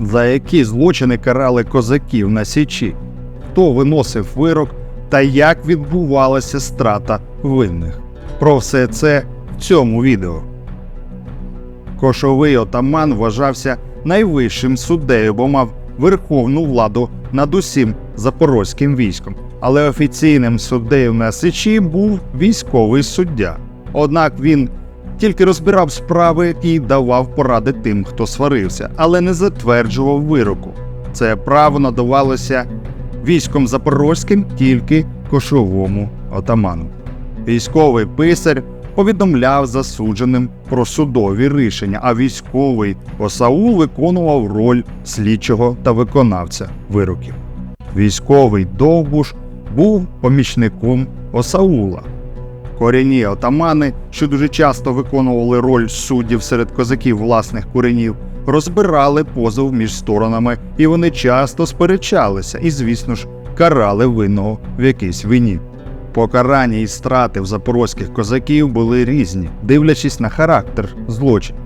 за які злочини карали козаків на Січі, хто виносив вирок та як відбувалася страта винних. Про все це в цьому відео. Кошовий отаман вважався найвищим суддею, бо мав верховну владу над усім запорозьким військом. Але офіційним суддею на Сичі був військовий суддя. Однак він тільки розбирав справи і давав поради тим, хто сварився, але не затверджував вироку. Це право надавалося військом запорозьким тільки кошовому отаману. Військовий писар повідомляв засудженим про судові рішення, а військовий Осаул виконував роль слідчого та виконавця вироків. Військовий Довбуш був помічником Осаула. Корінні отамани, що дуже часто виконували роль суддів серед козаків власних коренів, розбирали позов між сторонами, і вони часто сперечалися і, звісно ж, карали винного в якійсь вині. Покарання і страти в запорозьких козаків були різні, дивлячись на характер злочину.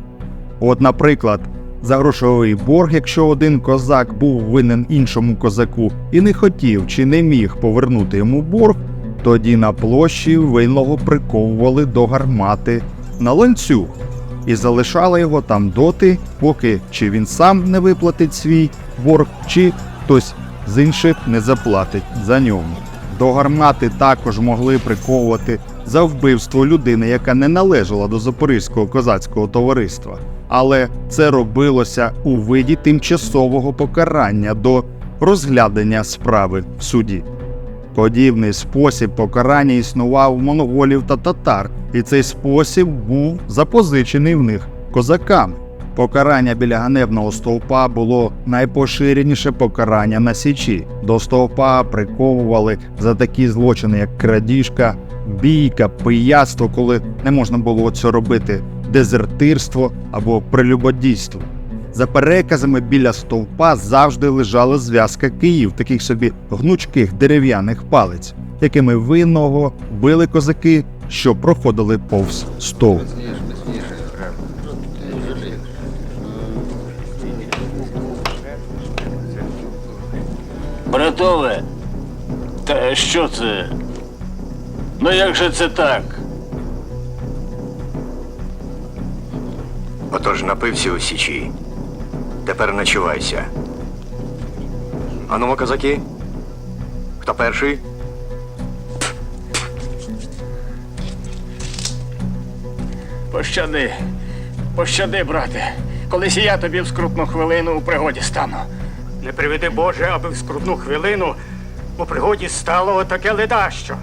От, наприклад, за грошовий борг, якщо один козак був винен іншому козаку і не хотів чи не міг повернути йому борг, тоді на площі винного приковували до гармати на ланцюг і залишали його там доти, поки чи він сам не виплатить свій борг, чи хтось з інших не заплатить за нього. До гармати також могли приковувати за вбивство людини, яка не належала до Запорізького козацького товариства. Але це робилося у виді тимчасового покарання до розглядання справи в суді. Подібний спосіб покарання існував у монголів та татар, і цей спосіб був запозичений в них козаками. Покарання біля ганебного стовпа було найпоширеніше покарання на січі. До стовпа приковували за такі злочини, як крадіжка, бійка, пияцтво, коли не можна було це робити, дезертирство або прелюбодійство. За переказами біля стовпа завжди лежала зв'язка київ, таких собі гнучких дерев'яних палиць, якими винного били козаки, що проходили повз стовп. Братове, та що це? Ну як же це так? Отож напився у січі. Тепер начувайся. Анумо, козаки. Хто перший? Пощади, пощади, брате. Колись і я тобі в скрутну хвилину у пригоді стану. Не приведи Боже, аби в скрутну хвилину у пригоді стало отаке ледащо.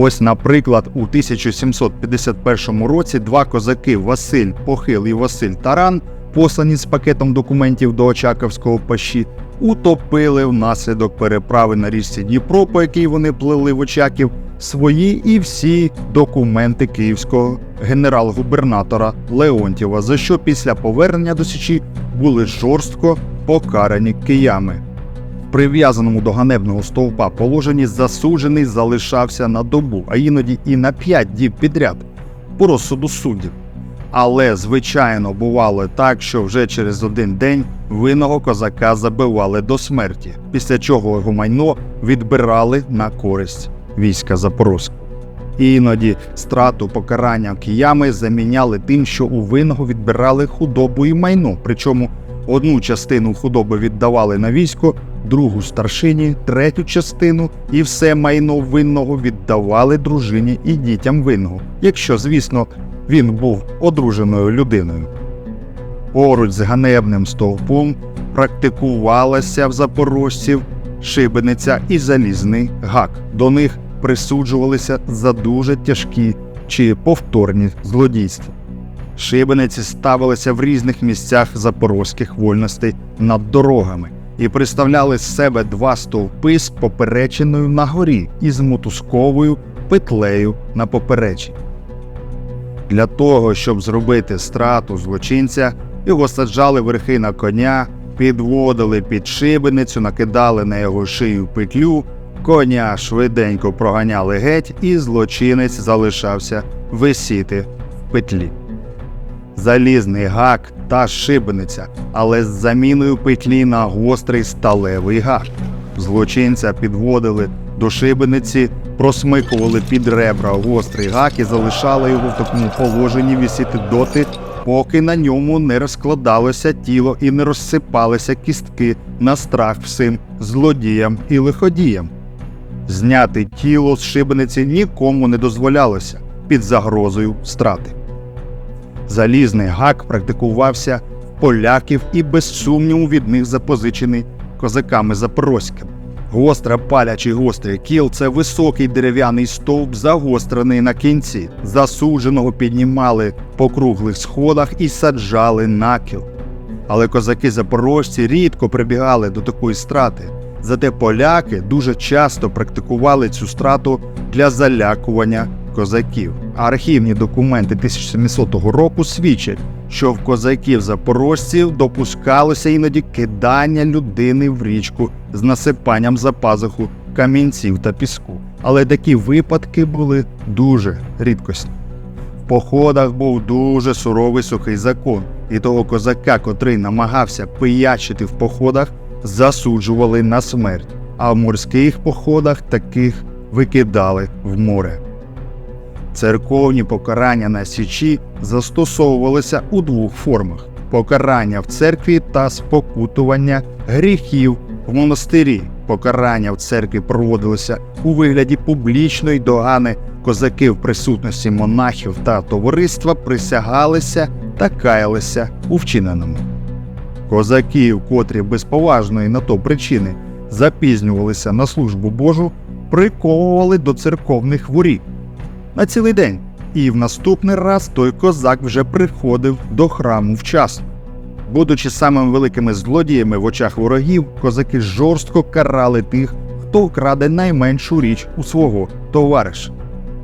Ось, наприклад, у 1751 році два козаки Василь Похил і Василь Таран, послані з пакетом документів до Очаковського пащі, утопили внаслідок переправи на річці Дніпро, по якій вони плили в Очаків, свої і всі документи київського генерал-губернатора Леонтєва, за що після повернення до Січі були жорстко покарані киями прив'язаному до ганебного стовпа положенні засуджений залишався на добу, а іноді і на п'ять діб підряд по розсуду суддів. Але, звичайно, бувало так, що вже через один день винного козака забивали до смерті, після чого його майно відбирали на користь війська Запорозького. Іноді страту покарання киями заміняли тим, що у винного відбирали худобу і майно, причому одну частину худоби віддавали на військо, другу старшині, третю частину і все майно винного віддавали дружині і дітям винного, якщо, звісно, він був одруженою людиною. Поруч з ганебним стовпом практикувалася в запорожців шибениця і залізний гак. До них присуджувалися за дуже тяжкі чи повторні злодійства. Шибениці ставилися в різних місцях запорозьких вольностей над дорогами і представляли з себе два стовпи з поперечиною на горі і з мотузковою петлею на поперечі. Для того, щоб зробити страту злочинця, Його саджали верхи на коня, підводили під шибеницю, накидали на його шию петлю, коня швиденько проганяли геть, і злочинець залишався висіти в петлі. Залізний гак та шибениця, але з заміною петлі на гострий сталевий гак. Злочинця підводили до шибениці, просмикували під ребра гострий гак і залишали його в такому положенні висіти доти, поки на ньому не розкладалося тіло і не розсипалися кістки на страх всім злодіям і лиходіям. Зняти тіло з шибениці нікому не дозволялося під загрозою страти. Залізний гак практикувався в поляків і без сумніву від них запозичений козаками запорозькими. Гостра палячий гострий кіл це високий дерев'яний стовп, загострений на кінці. Засудженого піднімали по круглих сходах і саджали на кіл. Але козаки запорожці рідко прибігали до такої страти. Зате поляки дуже часто практикували цю страту для залякування козаків. Архівні документи 1700 року свідчать, що в козаків запорожців допускалося іноді кидання людини в річку з насипанням за пазуху камінців та піску. Але такі випадки були дуже рідкісні. В походах був дуже суровий сухий закон, і того козака, котрий намагався пиячити в походах, засуджували на смерть, а в морських походах таких викидали в море. Церковні покарання на січі застосовувалися у двох формах: покарання в церкві та спокутування гріхів в монастирі. Покарання в церкві проводилося у вигляді публічної догани. Козаки в присутності монахів та товариства присягалися та каялися у вчиненому. Козаків, котрі без поважної на то причини запізнювалися на службу Божу, приковували до церковних воріт на цілий день. І в наступний раз той козак вже приходив до храму вчасно. Будучи самими великими злодіями в очах ворогів, козаки жорстко карали тих, хто вкраде найменшу річ у свого товариша.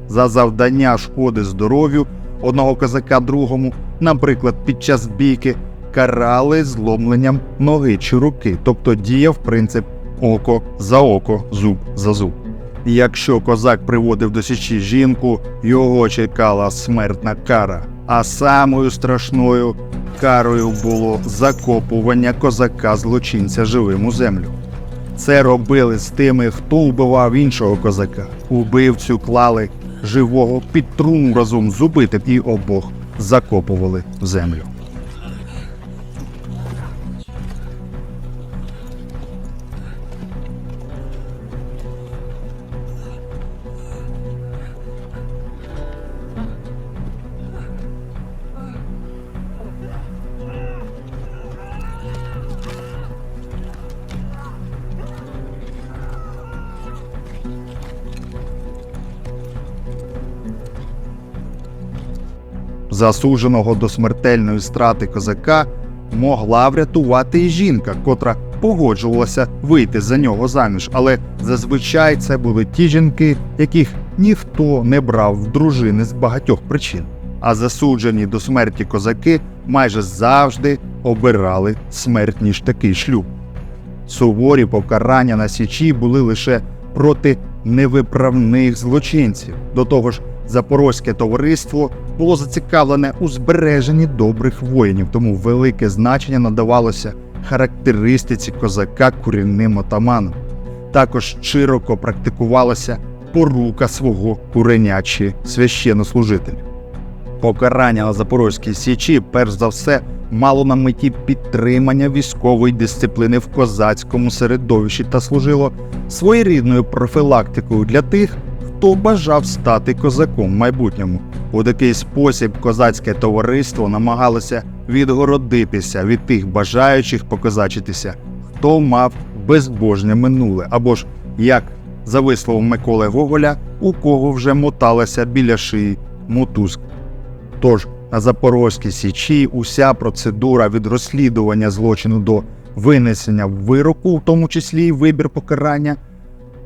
За завдання шкоди здоров'ю одного козака другому, наприклад, під час бійки, карали зломленням ноги чи руки, тобто діяв принцип око за око, зуб за зуб. Якщо козак приводив до січі жінку, його чекала смертна кара. А самою страшною карою було закопування козака злочинця живим у землю. Це робили з тими, хто вбивав іншого козака. Убивцю клали живого під труну разом з убитим і обох закопували в землю. Засудженого до смертельної страти козака могла врятувати і жінка, котра погоджувалася вийти за нього заміж, але зазвичай це були ті жінки, яких ніхто не брав в дружини з багатьох причин. А засуджені до смерті козаки майже завжди обирали смерть ніж такий шлюб. Суворі покарання на січі були лише проти невиправних злочинців. До того ж, запорозьке товариство було зацікавлене у збереженні добрих воїнів, тому велике значення надавалося характеристиці козака курінним отаманом. Також широко практикувалася порука свого куренячі священнослужителя. Покарання на Запорозькій Січі, перш за все, мало на меті підтримання військової дисципліни в козацькому середовищі та служило своєрідною профілактикою для тих, хто бажав стати козаком в майбутньому. У такий спосіб козацьке товариство намагалося відгородитися від тих бажаючих покозачитися, хто мав безбожне минуле, або ж, як за висловом Миколи Гоголя, у кого вже моталася біля шиї мотузка. Тож на Запорозькій Січі уся процедура від розслідування злочину до винесення вироку, в тому числі й вибір покарання,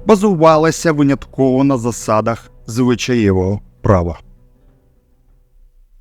базувалася винятково на засадах звичаєвого права.